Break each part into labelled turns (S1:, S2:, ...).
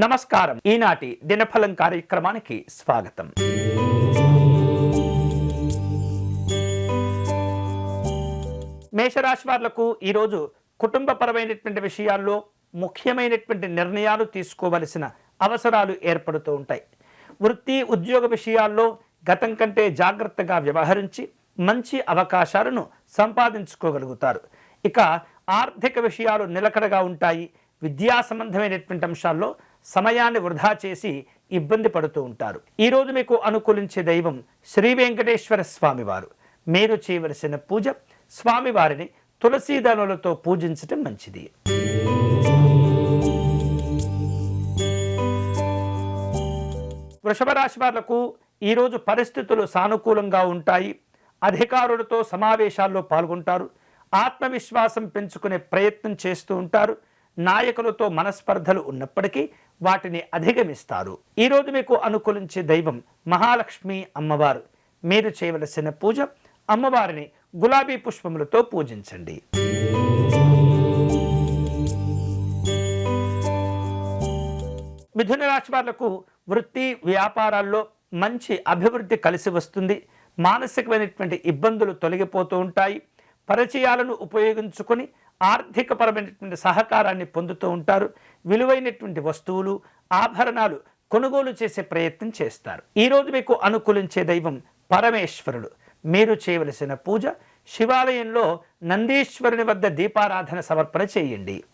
S1: నమస్కారం. ఈనాటి దినఫలం కార్యక్రమానికి స్వాగతం. మేషరాశి వారులకు ఈరోజు కుటుంబపరమైనటువంటి విషయాల్లో ముఖ్యమైనటువంటి నిర్ణయాలు తీసుకోవలసిన అవసరాలు ఏర్పడుతూ ఉంటాయి. వృత్తి ఉద్యోగ విషయాల్లో గతం కంటే జాగ్రత్తగా వ్యవహరించి మంచి అవకాశాలను సంపాదించుకోగలుగుతారు. ఇక ఆర్థిక విషయాలు నిలకడగా ఉంటాయి. విద్యా సంబంధమైనటువంటి అంశాల్లో సమయాన్ని వృధా చేసి ఇబ్బంది పడుతూ ఉంటారు. ఈరోజు మీకు అనుకూలించే దైవం శ్రీ వెంకటేశ్వర స్వామివారు. మీరు చేయవలసిన పూజ స్వామివారిని తులసీదనులతో పూజించటం మంచిది. వృషభ రాశి వాళ్ళకు ఈరోజు పరిస్థితులు సానుకూలంగా ఉంటాయి. అధికారులతో సమావేశాల్లో పాల్గొంటారు. ఆత్మవిశ్వాసం పెంచుకునే ప్రయత్నం చేస్తూ ఉంటారు. నాయకులతో మనస్పర్ధలు ఉన్నప్పటికీ వాటిని అధిగమిస్తారు. ఈరోజు మీకు అనుకూలించే దైవం మహాలక్ష్మి అమ్మవారు. మీరు చేయవలసిన పూజ అమ్మవారిని గులాబీ పుష్పములతో పూజించండి. మిథున రాశి వాళ్ళకు వృత్తి వ్యాపారాల్లో మంచి అభివృద్ధి కలిసి వస్తుంది. మానసికమైనటువంటి ఇబ్బందులు తొలగిపోతూ ఉంటాయి. పరిచయాలను ఉపయోగించుకొని ఆర్థికపరమైనటువంటి సహకారాన్ని పొందుతూ ఉంటారు. విలువైనటువంటి వస్తువులు ఆభరణాలు కొనుగోలు చేసే ప్రయత్నం చేస్తారు. ఈరోజు మీకు అనుకూలించే దైవం పరమేశ్వరుడు. మీరు చేయవలసిన పూజ శివాలయంలో నందీశ్వరుని వద్ద దీపారాధన సమర్పణ చేయండి.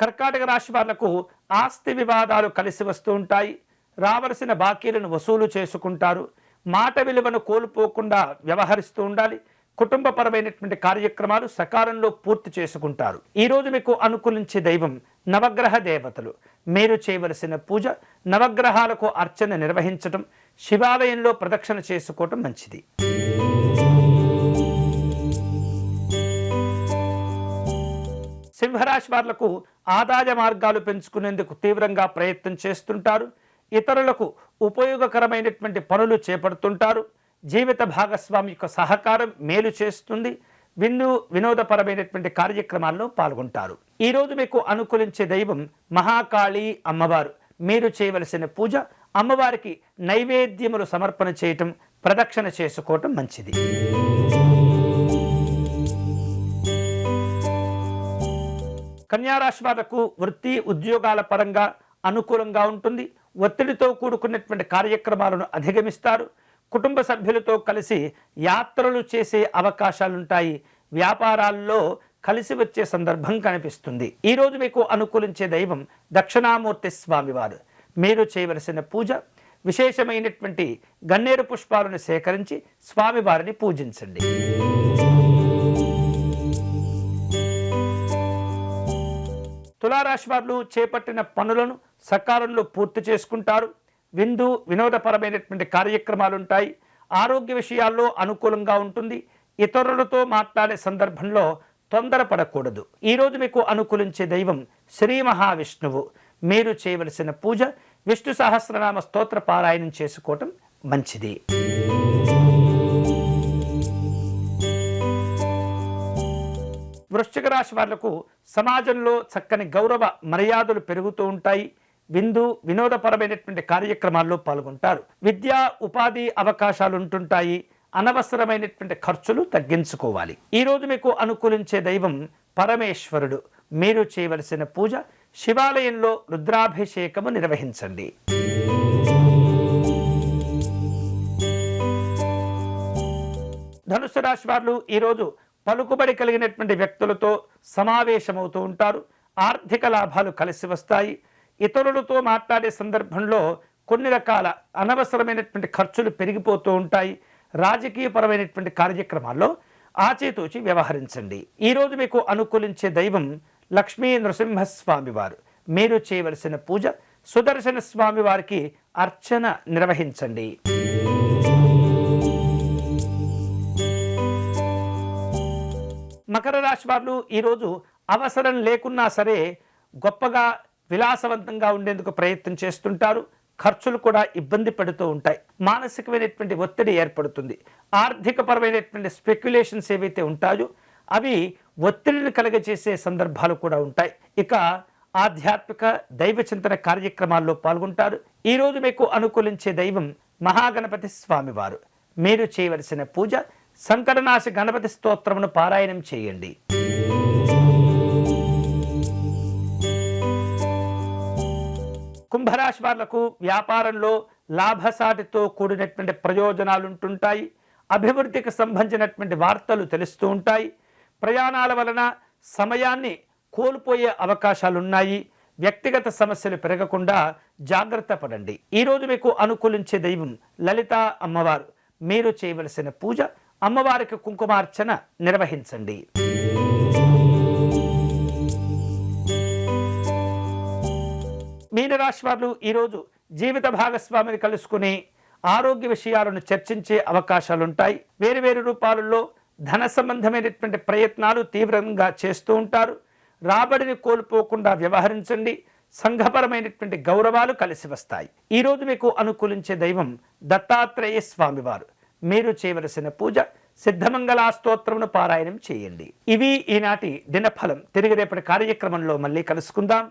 S1: కర్కాటక రాశి వాళ్ళకు ఆస్తి వివాదాలు కలిసి వస్తూ ఉంటాయి. రావలసిన బాకీలను వసూలు చేసుకుంటారు. మాట విలువను కోల్పోకుండా వ్యవహరిస్తూ ఉండాలి. కుటుంబపరమైనటువంటి కార్యక్రమాలు సకాలంలో పూర్తి చేసుకుంటారు. ఈరోజు మీకు అనుకూలించే దైవం నవగ్రహ దేవతలు. మీరు చేయవలసిన పూజ నవగ్రహాలకు అర్చన నిర్వహించటం శివాలయంలో ప్రదక్షిణ చేసుకోవటం మంచిది. సింహరాశి వాళ్ళకు ఆదాయ మార్గాలు పెంచుకునేందుకు తీవ్రంగా ప్రయత్నం చేస్తుంటారు. ఇతరులకు ఉపయోగకరమైనటువంటి పనులు చేపడుతుంటారు. జీవిత భాగస్వామి యొక్క సహకారం మేలు చేస్తుంది. విందు వినోదపరమైనటువంటి కార్యక్రమాల్లో పాల్గొంటారు. ఈరోజు మీకు అనుకూలించే దైవం మహాకాళి అమ్మవారు. మీరు చేయవలసిన పూజ అమ్మవారికి నైవేద్యములు సమర్పణ చేయటం ప్రదక్షిణ చేసుకోవటం మంచిది. కన్యారాశి వాళ్ళకు వృత్తి ఉద్యోగాల పరంగా అనుకూలంగా ఉంటుంది. ఒత్తిడితో కూడుకున్నటువంటి కార్యక్రమాలను అధిగమిస్తారు. కుటుంబ సభ్యులతో కలిసి యాత్రలు చేసే అవకాశాలుంటాయి. వ్యాపారాల్లో కలిసి వచ్చే సందర్భం కనిపిస్తుంది. ఈరోజు మీకు అనుకూలించే దైవం దక్షిణామూర్తి స్వామివారు. మీరు చేయవలసిన పూజ విశేషమైనటువంటి గన్నేరు పుష్పాలను సేకరించి స్వామివారిని పూజించండి. తులారాశి వారు చేపట్టిన పనులను సకాలంలో పూర్తి చేసుకుంటారు. విందు వినోదపరమైనటువంటి కార్యక్రమాలు ఉంటాయి ఆరోగ్య విషయాల్లో అనుకూలంగా ఉంటుంది. ఇతరులతో మాట్లాడే సందర్భంలో తొందరపడకూడదు. ఈరోజు మీకు అనుకూలించే దైవం శ్రీ మహావిష్ణువు. మీరు చేయవలసిన పూజ విష్ణు సహస్రనామ స్తోత్ర పారాయణం చేసుకోవటం మంచిది. వృశ్చిక రాశి వాళ్ళకు సమాజంలో చక్కని గౌరవ మర్యాదలు పెరుగుతూ ఉంటాయి. విందు వినోదపరమైనటువంటి కార్యక్రమాల్లో పాల్గొంటారు. విద్యా ఉపాధి అవకాశాలు ఉంటుంటాయి అనవసరమైనటువంటి ఖర్చులు తగ్గించుకోవాలి. ఈరోజు మీకు అనుకూలించే దైవం పరమేశ్వరుడు. మీరు చేయవలసిన పూజ శివాలయంలో రుద్రాభిషేకము నిర్వహించండి. ధనుసు రాశి వారు ఈరోజు పలుకుబడి కలిగినటువంటి వ్యక్తులతో సమావేశమవుతూ ఉంటారు. ఆర్థిక లాభాలు కలిసి వస్తాయి. ఇతరులతో మాట్లాడే సందర్భంలో కొన్ని రకాల అనవసరమైనటువంటి ఖర్చులు పెరిగిపోతూ ఉంటాయి. రాజకీయపరమైనటువంటి కార్యక్రమాల్లో ఆచితూచి వ్యవహరించండి. ఈరోజు మీకు అనుకూలించే దైవం లక్ష్మీ నృసింహస్వామి వారు. మీరు చేయవలసిన పూజ సుదర్శన స్వామి వారికి అర్చన నిర్వహించండి. మకర రాశి వారు ఈరోజు అవసరం లేకున్నా సరే గొప్పగా విలాసవంతంగా ఉండేందుకు ప్రయత్నం చేస్తుంటారు. ఖర్చులు కూడా ఇబ్బంది పడుతూ ఉంటాయి. మానసికమైనటువంటి ఒత్తిడి ఏర్పడుతుంది. ఆర్థికపరమైనటువంటి స్పెక్యులేషన్స్ ఏవైతే ఉంటాయో అవి ఒత్తిడిని కలగజేసే సందర్భాలు కూడా ఉంటాయి. ఇక ఆధ్యాత్మిక దైవ చింతన కార్యక్రమాల్లో పాల్గొంటారు. ఈరోజు మీకు అనుకూలించే దైవం మహాగణపతి స్వామివారు. మీరు చేయవలసిన పూజ సంకరనాశ గణపతి స్తోత్రమును పారాయణం చేయండి. కుంభరాశి వాళ్ళకు వ్యాపారంలో లాభసాటితో కూడినటువంటి ప్రయోజనాలు ఉంటుంటాయి. అభివృద్ధికి సంబంధించినటువంటి వార్తలు తెలుస్తూ ఉంటాయి. ప్రయాణాల వలన సమయాన్ని కోల్పోయే అవకాశాలు ఉన్నాయి వ్యక్తిగత సమస్యలు పెరగకుండా జాగ్రత్త పడండి. ఈరోజు మీకు అనుకూలించే దైవం లలిత అమ్మవారు. మీరు చేయవలసిన పూజ అమ్మవారికి కుంకుమార్చన నిర్వహించండి. మీనరాశి వారు ఈరోజు జీవిత భాగస్వామిని కలుసుకుని ఆరోగ్య విషయాలను చర్చించే అవకాశాలు ఉంటాయి వేరు వేరు రూపాలలో ధన సంబంధమైనటువంటి ప్రయత్నాలు తీవ్రంగా చేస్తూ ఉంటారు. రాబడిని కోల్పోకుండా వ్యవహరించండి. సంఘపరమైనటువంటి గౌరవాలు కలిసి వస్తాయి. ఈరోజు మీకు అనుకూలించే దైవం దత్తాత్రేయ స్వామివారు. మీరు చేయవలసిన పూజ సిద్ధమంగళా స్తోత్రమును పారాయణం చేయండి. ఇవి ఈనాటి దినఫలం. తిరిగి రేపటి కార్యక్రమంలో మళ్ళీ కలుసుకుందాం.